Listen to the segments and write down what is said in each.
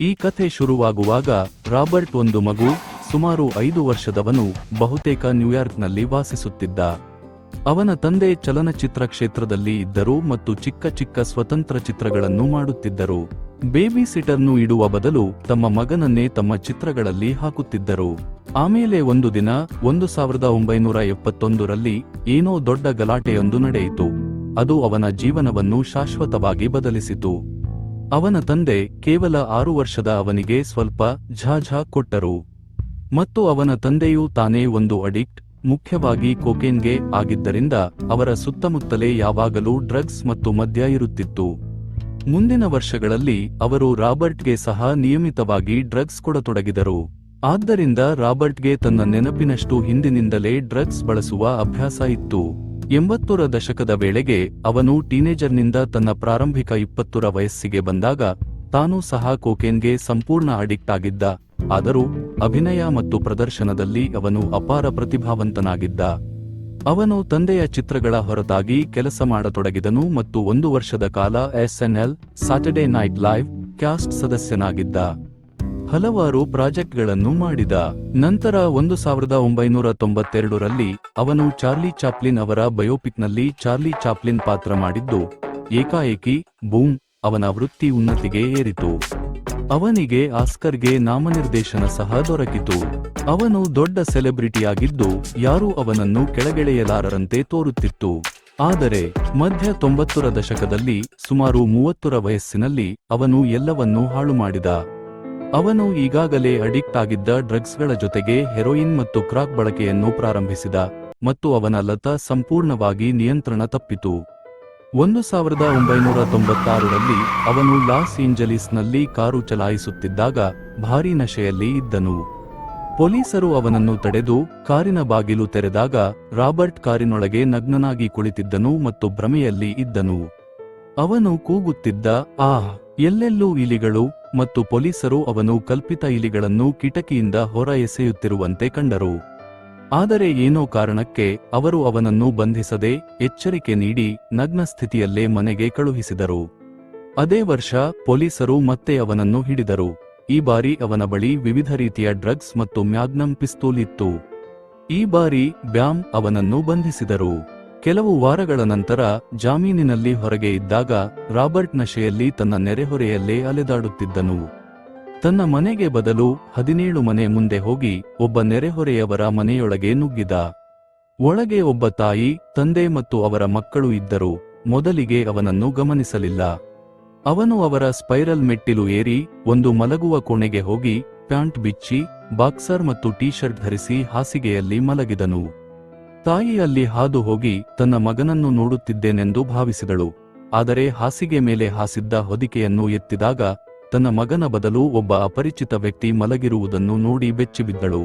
ಈ ಕಥೆ ಶುರುವಾಗುವಾಗ ರಾಬರ್ಟ್ ಒಂದು ಮಗು, ಸುಮಾರು ಐದು ವರ್ಷದವನು, ಬಹುತೇಕ ನ್ಯೂಯಾರ್ಕ್ನಲ್ಲಿ ವಾಸಿಸುತ್ತಿದ್ದ. ಅವನ ತಂದೆ ಚಲನಚಿತ್ರ ಕ್ಷೇತ್ರದಲ್ಲಿ ಇದ್ದರು ಮತ್ತು ಚಿಕ್ಕ ಚಿಕ್ಕ ಸ್ವತಂತ್ರ ಚಿತ್ರಗಳನ್ನು ಮಾಡುತ್ತಿದ್ದರು. ಬೇಬಿ ಸಿಟರ್ನು ಇಡುವ ಬದಲು ತಮ್ಮ ಮಗನನ್ನೇ ತಮ್ಮ ಚಿತ್ರಗಳಲ್ಲಿ ಹಾಕುತ್ತಿದ್ದರು. ಆಮೇಲೆ ಒಂದು ದಿನ, ಒಂದು ಸಾವಿರದ ಒಂಬೈನೂರ ಎಪ್ಪತ್ತೊಂದರಲ್ಲಿ ಏನೋ ದೊಡ್ಡ ಗಲಾಟೆಯೊಂದು ನಡೆಯಿತು. ಅದು ಅವನ ಜೀವನವನ್ನು ಶಾಶ್ವತವಾಗಿ ಬದಲಿಸಿತು. ಅವನ ತಂದೆ ಕೇವಲ ಆರು ವರ್ಷದ ಅವನಿಗೆ ಸ್ವಲ್ಪ ಝಾಝಾ ಕೊಟ್ಟರು. ಮತ್ತು ಅವನ ತಂದೆಯು ತಾನೇ ಒಂದು ಅಡಿಕ್ಟ್, ಮುಖ್ಯವಾಗಿ ಕೊಕೇನ್ಗೆ ಆಗಿದ್ದರಿಂದ ಅವರ ಸುತ್ತಮುತ್ತಲೇ ಯಾವಾಗಲೂ ಡ್ರಗ್ಸ್ ಮತ್ತು ಮದ್ಯ ಇರುತ್ತಿತ್ತು. ಮುಂದಿನ ವರ್ಷಗಳಲ್ಲಿ ಅವರು ರಾಬರ್ಟ್ಗೆ ಸಹ ನಿಯಮಿತವಾಗಿ ಡ್ರಗ್ಸ್ ಕೊಡತೊಡಗಿದರು. ಆದ್ದರಿಂದ ರಾಬರ್ಟ್ಗೆ ತನ್ನ ನೆನಪಿನಷ್ಟು ಹಿಂದಿನಿಂದಲೇ ಡ್ರಗ್ಸ್ ಬಳಸುವ ಅಭ್ಯಾಸ ಇತ್ತು. ಎಂಬತ್ತರ ದಶಕದ ವೇಳೆಗೆ ಅವನು ಟೀನೇಜರ್ನಿಂದ ತನ್ನ ಪ್ರಾರಂಭಿಕ ಇಪ್ಪತ್ತರ ವಯಸ್ಸಿಗೆ ಬಂದಾಗ ತಾನೂ ಸಹ ಕೋಕೇನ್ಗೆ ಸಂಪೂರ್ಣ ಅಡಿಕ್ಟ್ ಆಗಿದ್ದ. ಆದರೂ ಅಭಿನಯ ಮತ್ತು ಪ್ರದರ್ಶನದಲ್ಲಿ ಅವನು ಅಪಾರ ಪ್ರತಿಭಾವಂತನಾಗಿದ್ದ. ಅವನು ತಂದೆಯ ಚಿತ್ರಗಳ ಹೊರತಾಗಿ ಕೆಲಸ ಮಾಡತೊಡಗಿದನು ಮತ್ತು ಒಂದು ವರ್ಷದ ಕಾಲ SNL Saturday Night Live cast ಸದಸ್ಯನಾಗಿದ್ದ. ಹಲವಾರು ಪ್ರಾಜೆಕ್ಟ್ಗಳನ್ನು ಮಾಡಿದ. ನಂತರ ಒಂದು ಸಾವಿರದ ಒಂಬೈನೂರ ತೊಂಬತ್ತೆರಡರಲ್ಲಿ ಅವನು ಚಾರ್ಲಿ ಚಾಪ್ಲಿನ್ ಅವರ ಬಯೋಪಿಕ್ನಲ್ಲಿ ಚಾರ್ಲಿ ಚಾಪ್ಲಿನ್ ಪಾತ್ರ ಮಾಡಿದ್ದು, ಏಕಾಏಕಿ ಬೂಮ್ ಅವನ ವೃತ್ತಿ ಉನ್ನತಿಗೆ ಏರಿತು. ಅವನಿಗೆ ಆಸ್ಕರ್ಗೆ ನಾಮನಿರ್ದೇಶನ ಸಹ ದೊರಕಿತು. ಅವನು ದೊಡ್ಡ ಸೆಲೆಬ್ರಿಟಿಯಾಗಿದ್ದು, ಯಾರೂ ಅವನನ್ನು ಕೆಳಗೆಳೆಯಲಾರರಂತೆ ತೋರುತ್ತಿತ್ತು. ಆದರೆ, ಮಧ್ಯ ತೊಂಬತ್ತರ ದಶಕದಲ್ಲಿ ಸುಮಾರು ಮೂವತ್ತರ ವಯಸ್ಸಿನಲ್ಲಿ ಅವನು ಎಲ್ಲವನ್ನೂ ಹಾಳು ಮಾಡಿದ ಅವನು ಈಗಾಗಲೇ ಅಡಿಕ್ಟ್ ಆಗಿದ್ದ ಡ್ರಗ್ಸ್ಗಳ ಜೊತೆಗೆ ಹೆರೋಯಿನ್ ಮತ್ತು ಕ್ರಾಕ್ ಬಳಕೆಯನ್ನು ಪ್ರಾರಂಭಿಸಿದ ಮತ್ತು ಅವನ ಲತ ಸಂಪೂರ್ಣವಾಗಿ ನಿಯಂತ್ರಣ ತಪ್ಪಿತು. ಒಂದು ಸಾವಿರದ ಒಂಬೈನೂರ ತೊಂಬತ್ತಾರರಲ್ಲಿ ಅವನು ಲಾಸ್ ಏಂಜಲೀಸ್ನಲ್ಲಿ ಕಾರು ಚಲಾಯಿಸುತ್ತಿದ್ದಾಗ ಭಾರೀ ನಶೆಯಲ್ಲಿ ಇದ್ದನು. ಪೊಲೀಸರು ಅವನನ್ನು ತಡೆದು ಕಾರಿನ ಬಾಗಿಲು ತೆರೆದಾಗ ರಾಬರ್ಟ್ ಕಾರಿನೊಳಗೆ ನಗ್ನನಾಗಿ ಕುಳಿತಿದ್ದನು ಮತ್ತು ಭ್ರಮೆಯಲ್ಲಿ ಇದ್ದನು. ಅವನು ಕೂಗುತ್ತಿದ್ದ ಆಹ್ ಎಲ್ಲೆಲ್ಲೂ ಇಲಿಗಳು ಮತ್ತು ಪೊಲೀಸರು ಅವನು ಕಲ್ಪಿತ ಇಲಿಗಳನ್ನು ಕಿಟಕಿಯಿಂದ ಹೊರ ಎಸೆಯುತ್ತಿರುವಂತೆ ಕಂಡರು. ಆದರೆ ಏನೋ ಕಾರಣಕ್ಕೆ ಅವರು ಅವನನ್ನು ಬಂಧಿಸದೆ ಎಚ್ಚರಿಕೆ ನೀಡಿ ನಗ್ನ ಸ್ಥಿತಿಯಲ್ಲೇ ಮನೆಗೆ ಕಳುಹಿಸಿದರು. ಅದೇ ವರ್ಷ ಪೊಲೀಸರು ಮತ್ತೆ ಅವನನ್ನು ಹಿಡಿದರು. ಈ ಬಾರಿ ಅವನ ಬಳಿ ವಿವಿಧ ರೀತಿಯ ಡ್ರಗ್ಸ್ ಮತ್ತು ಮ್ಯಾಗ್ನಮ್ ಪಿಸ್ತೂಲ್ ಇತ್ತು. ಈ ಬಾರಿ ಬ್ಯಾಮ್ ಅವನನ್ನು ಬಂಧಿಸಿದರು. ಕೆಲವು ವಾರಗಳ ನಂತರ ಜಾಮೀನಿನಲ್ಲಿ ಹೊರಗೆ ಇದ್ದಾಗ ರಾಬರ್ಟ್ ನಶೆಯಲ್ಲಿ ತನ್ನ ನೆರೆಹೊರೆಯಲ್ಲೇ ಅಲೆದಾಡುತ್ತಿದ್ದನು. ತನ್ನ ಮನೆಗೆ ಬದಲು ಹದಿನೇಳು ಮನೆ ಮುಂದೆ ಹೋಗಿ ಒಬ್ಬ ನೆರೆಹೊರೆಯವರ ಮನೆಯೊಳಗೆ ನುಗ್ಗಿದ. ಒಳಗೆ ಒಬ್ಬ ತಾಯಿ, ತಂದೆ ಮತ್ತು ಅವರ ಮಕ್ಕಳು ಇದ್ದರು. ಮೊದಲಿಗೆ ಅವನನ್ನು ಗಮನಿಸಲಿಲ್ಲ. ಅವನು ಅವರ ಸ್ಪೈರಲ್ ಮೆಟ್ಟಿಲು ಏರಿ ಒಂದು ಮಲಗುವ ಕೋಣೆಗೆ ಹೋಗಿ ಪ್ಯಾಂಟ್ ಬಿಚ್ಚಿ, ಬಾಕ್ಸರ್ ಮತ್ತು ಟೀ ಶರ್ಟ್ ಧರಿಸಿ ಹಾಸಿಗೆಯಲ್ಲಿ ಮಲಗಿದನು. ತಾಯಿ ಅಲ್ಲಿ ಹಾದು ಹೋಗಿ ತನ್ನ ಮಗನನ್ನು ನೋಡುತ್ತಿದ್ದೇನೆಂದು ಭಾವಿಸಿದಳು. ಆದರೆ ಹಾಸಿಗೆ ಮೇಲೆ ಹಾಸಿದ್ದ ಹೊದಿಕೆಯನ್ನು ಎತ್ತಿದಾಗ ತನ್ನ ಮಗನ ಬದಲು ಒಬ್ಬ ಅಪರಿಚಿತ ವ್ಯಕ್ತಿ ಮಲಗಿರುವುದನ್ನು ನೋಡಿ ಬೆಚ್ಚಿಬಿದ್ದಳು.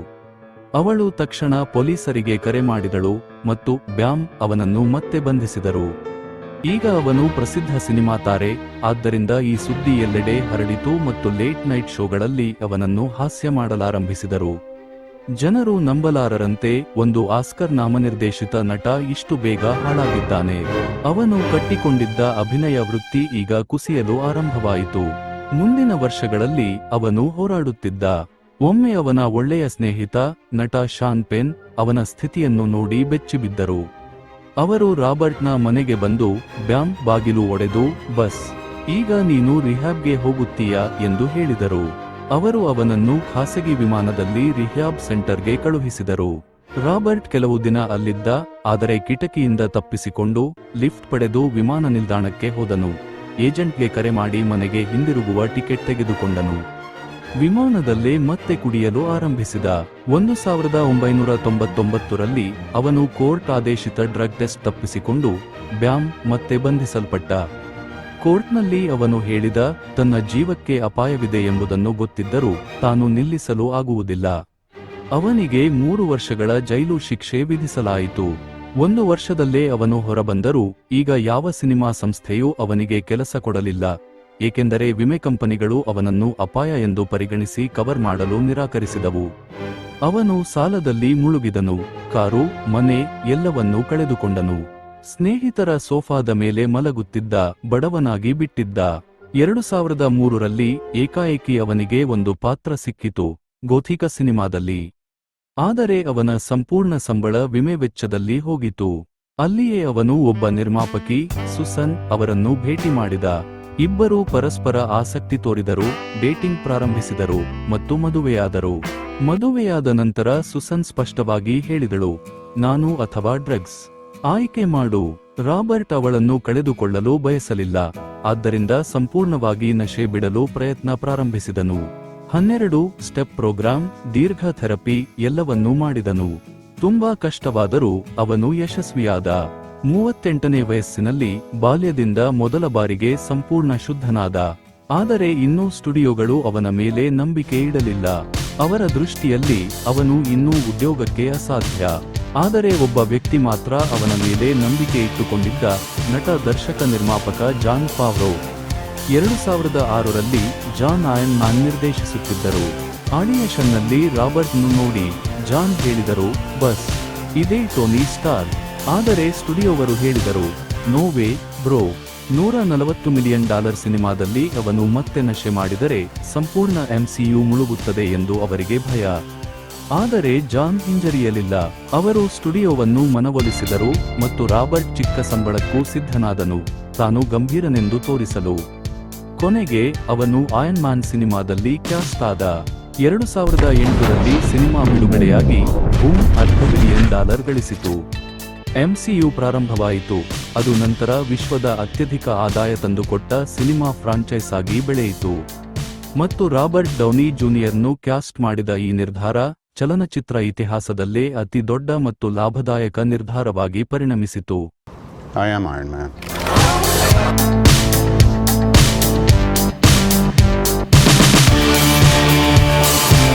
ಅವಳು ತಕ್ಷಣ ಪೊಲೀಸರಿಗೆ ಕರೆ ಮಾಡಿದಳು ಮತ್ತು ಬ್ಯಾಮ್ ಅವನನ್ನು ಮತ್ತೆ ಬಂಧಿಸಿದರು. ಈಗ ಅವನು ಪ್ರಸಿದ್ಧ ಸಿನಿಮಾ ತಾರೆ ಆದ್ದರಿಂದ ಈ ಸುದ್ದಿ ಎಲ್ಲೆಡೆ ಹರಡಿತು ಮತ್ತು ಲೇಟ್ ನೈಟ್ ಶೋಗಳಲ್ಲಿ ಅವನನ್ನು ಹಾಸ್ಯ ಮಾಡಲಾರಂಭಿಸಿದರು. ಜನರು ನಂಬಲಾರರಂತೆ ಒಂದು ಆಸ್ಕರ್ ನಾಮನಿರ್ದೇಶಿತ ನಟ ಇಷ್ಟು ಬೇಗ ಹಾಳಾಗಿದ್ದಾನೆ. ಅವನು ಕಟ್ಟಿಕೊಂಡಿದ್ದ ಅಭಿನಯ ವೃತ್ತಿ ಈಗ ಕುಸಿಯಲು ಆರಂಭವಾಯಿತು. ಮುಂದಿನ ವರ್ಷಗಳಲ್ಲಿ ಅವನು ಹೋರಾಡುತ್ತಿದ್ದ. ಒಮ್ಮೆ ಅವನ ಒಳ್ಳೆಯ ಸ್ನೇಹಿತ, ನಟ ಶಾನ್ ಪೆನ್, ಅವನ ಸ್ಥಿತಿಯನ್ನು ನೋಡಿ ಬೆಚ್ಚಿಬಿದ್ದರು. ಅವರು ರಾಬರ್ಟ್ನ ಮನೆಗೆ ಬಂದು, ಬ್ಯಾಮ್, ಬಾಗಿಲು ಒಡೆದು, ಬಸ್. ಈಗ ನೀನು ರಿಹ್ಯಾಬ್ಗೆ ಹೋಗುತ್ತೀಯಾ? ಎಂದು ಹೇಳಿದರು. ಅವರು ಅವನನ್ನು ಖಾಸಗಿ ವಿಮಾನದಲ್ಲಿ ರಿಹ್ಯಾಬ್ ಸೆಂಟರ್ಗೆ ಕಳುಹಿಸಿದರು. ರಾಬರ್ಟ್ ಕೆಲವು ದಿನ ಅಲ್ಲಿದ್ದ, ಆದರೆ ಕಿಟಕಿಯಿಂದ ತಪ್ಪಿಸಿಕೊಂಡು ಲಿಫ್ಟ್ ಪಡೆದು ವಿಮಾನ ನಿಲ್ದಾಣಕ್ಕೆ ಹೋದನು. ಏಜೆಂಟ್ಗೆ ಕರೆ ಮಾಡಿ ಮನೆಗೆ ಹಿಂದಿರುಗುವ ಟಿಕೆಟ್ ತೆಗೆದುಕೊಂಡನು. ವಿಮಾನದಲ್ಲೇ ಮತ್ತೆ ಕುಡಿಯಲು ಆರಂಭಿಸಿದ. ಒಂದು ಸಾವಿರದ ಒಂಬೈನೂರ ತೊಂಬತ್ತೊಂಬತ್ತರಲ್ಲಿ ಅವನು ಕೋರ್ಟ್ ಆದೇಶಿತ ಡ್ರಗ್ ಟೆಸ್ಟ್ ತಪ್ಪಿಸಿಕೊಂಡು ಬ್ಯಾಮ್ ಮತ್ತೆ ಬಂಧಿಸಲ್ಪಟ್ಟ. ಕೋರ್ಟ್ನಲ್ಲಿ ಅವನು ಹೇಳಿದ, ತನ್ನ ಜೀವಕ್ಕೆ ಅಪಾಯವಿದೆ ಎಂಬುದನ್ನು ಗೊತ್ತಿದ್ದರೂ ತಾನು ನಿಲ್ಲಿಸಲು ಆಗುವುದಿಲ್ಲ. ಅವನಿಗೆ ಮೂರು ವರ್ಷಗಳ ಜೈಲು ಶಿಕ್ಷೆ ವಿಧಿಸಲಾಯಿತು. ಒಂದು ವರ್ಷದಲ್ಲೇ ಅವನು ಹೊರಬಂದರೂ ಈಗ ಯಾವ ಸಿನಿಮಾ ಸಂಸ್ಥೆಯೂ ಅವನಿಗೆ ಕೆಲಸ ಕೊಡಲಿಲ್ಲ. ಏಕೆಂದರೆ ವಿಮೆ ಕಂಪನಿಗಳು ಅವನನ್ನು ಅಪಾಯ ಎಂದು ಪರಿಗಣಿಸಿ ಕವರ್ ಮಾಡಲು ನಿರಾಕರಿಸಿದವು. ಅವನು ಸಾಲದಲ್ಲಿ ಮುಳುಗಿದನು. ಕಾರು, ಮನೆ ಎಲ್ಲವನ್ನೂ ಕಳೆದುಕೊಂಡನು. ಸ್ನೇಹಿತರ ಸೋಫಾದ ಮೇಲೆ ಮಲಗುತ್ತಿದ್ದ ಬಡವನಾಗಿ ಬಿಟ್ಟಿದ್ದ. ಎರಡು ಸಾವಿರದ ಮೂರರಲ್ಲಿ ಏಕಾಏಕಿ ಅವನಿಗೆ ಒಂದು ಪಾತ್ರ ಸಿಕ್ಕಿತು, ಗೋಥಿಕ ಸಿನಿಮಾದಲ್ಲಿ. ಆದರೆ ಅವನ ಸಂಪೂರ್ಣ ಸಂಬಳ ವಿಮೆ ವೆಚ್ಚದಲ್ಲಿ ಹೋಗಿತು. ಅಲ್ಲಿಯೇ ಅವನು ಒಬ್ಬ ನಿರ್ಮಾಪಕಿ, ಸುಸನ್, ಅವರನ್ನು ಭೇಟಿ ಮಾಡಿದ. ಇಬ್ಬರೂ ಪರಸ್ಪರ ಆಸಕ್ತಿ ತೋರಿದರು, ಡೇಟಿಂಗ್ ಪ್ರಾರಂಭಿಸಿದರು ಮತ್ತು ಮದುವೆಯಾದರು. ಮದುವೆಯಾದ ನಂತರ ಸುಸನ್ ಸ್ಪಷ್ಟವಾಗಿ ಹೇಳಿದಳು, ನಾನು ಅಥವಾ ಡ್ರಗ್ಸ್? ಆಯ್ಕೆ ಮಾಡು. ರಾಬರ್ಟ್ ಅವಳನ್ನು ಕಳೆದುಕೊಳ್ಳಲು ಬಯಸಲಿಲ್ಲ. ಆದ್ದರಿಂದ ಸಂಪೂರ್ಣವಾಗಿ ನಶೆ ಬಿಡಲು ಪ್ರಯತ್ನ ಪ್ರಾರಂಭಿಸಿದನು. ಹನ್ನೆರಡು ಸ್ಟೆಪ್ ಪ್ರೋಗ್ರಾಂ, ದೀರ್ಘ ಥೆರಪಿ ಎಲ್ಲವನ್ನೂ ಮಾಡಿದನು. ತುಂಬಾ ಕಷ್ಟವಾದರೂ ಅವನು ಯಶಸ್ವಿಯಾದ. ಮೂವತ್ತೆಂಟನೇ ವಯಸ್ಸಿನಲ್ಲಿ ಬಾಲ್ಯದಿಂದ ಮೊದಲ ಬಾರಿಗೆ ಸಂಪೂರ್ಣ ಶುದ್ಧನಾದ. ಆದರೆ ಇನ್ನೂ ಸ್ಟುಡಿಯೋಗಳು ಅವನ ಮೇಲೆ ನಂಬಿಕೆ ಇಡಲಿಲ್ಲ. ಅವರ ದೃಷ್ಟಿಯಲ್ಲಿ ಅವನು ಇನ್ನೂ ಉದ್ಯೋಗಕ್ಕೆ ಅಸಾಧ್ಯ. ಆದರೆ ಒಬ್ಬ ವ್ಯಕ್ತಿ ಮಾತ್ರ ಅವನ ಮೇಲೆ ನಂಬಿಕೆ ಇಟ್ಟುಕೊಂಡಿದ್ದ ನಟ ದರ್ಶಕ ನಿರ್ಮಾಪಕ ಜಾನ್ ಫಾವ್ರೋ ಎರಡು ಸಾವಿರದ ಆರರಲ್ಲಿ ಜಾನ್ ಆಯನ್ ನಾನ್ ನಿರ್ದೇಶಿಸುತ್ತಿದ್ದರು. ಆಡಿಯೇಷನ್ನಲ್ಲಿ ರಾಬರ್ಟ್ನು ನೋಡಿ ಜಾನ್ ಹೇಳಿದರು, ಬಸ್, ಇದೇ ಟೋನಿ ಸ್ಟಾರ್. ಆದರೆ ಸ್ಟುಡಿಯೋವರು ಹೇಳಿದರು, ನೋವೇ, ಬ್ರೋ, ನೂರ ನಲವತ್ತು ಮಿಲಿಯನ್ ಡಾಲರ್ ಸಿನಿಮಾದಲ್ಲಿ ಅವನು ಮತ್ತೆ ನಶೆ ಮಾಡಿದರೆ ಸಂಪೂರ್ಣ ಎಂಸಿಯು ಮುಳುಗುತ್ತದೆ ಎಂದು ಅವರಿಗೆ ಭಯ. ಆದರೆ ಜಾನ್ ಹಿಂಜರಿಯಲಿಲ್ಲ. ಅವರು ಸ್ಟುಡಿಯೋವನ್ನು ಮನವೊಲಿಸಿದರು ಮತ್ತು ರಾಬರ್ಟ್ ಚಿಕ್ಕ ಸಂಬಳಕ್ಕೂ ಸಿದ್ಧನಾದನು. ತಾನು ಗಂಭೀರನೆಂದು ತೋರಿಸಲು. ಕೊನೆಗೆ ಅವನು ಆಯನ್ ಮ್ಯಾನ್ ಸಿನಿಮಾದಲ್ಲಿ ಕ್ಯಾಸ್ಟ್ ಆದ. ಎರಡು ಸಾವಿರದ ಎಂಟರಲ್ಲಿ ಸಿನಿಮಾ ಬಿಡುಗಡೆಯಾಗಿ ಬೂಮ್ ಅರ್ಧ ಬಿಲಿಯನ್ ಡಾಲರ್ ಗಳಿಸಿತು. ಎಂಸಿಯು ಪ್ರಾರಂಭವಾಯಿತು. ಅದು ನಂತರ ವಿಶ್ವದ ಅತ್ಯಧಿಕ ಆದಾಯ ತಂದುಕೊಟ್ಟ ಸಿನಿಮಾ ಫ್ರಾಂಚೈಸ್ ಆಗಿ ಬೆಳೆಯಿತು. ಮತ್ತು ರಾಬರ್ಟ್ ಡೌನಿ ಜೂನಿಯರ್ನು ಕ್ಯಾಸ್ಟ್ ಮಾಡಿದ ಈ ನಿರ್ಧಾರ ಚಲನಚಿತ್ರ ಇತಿಹಾಸದಲ್ಲೇ ಅತಿ ದೊಡ್ಡ ಮತ್ತು ಲಾಭದಾಯಕ ನಿರ್ಧಾರವಾಗಿ ಪರಿಣಮಿಸಿತು.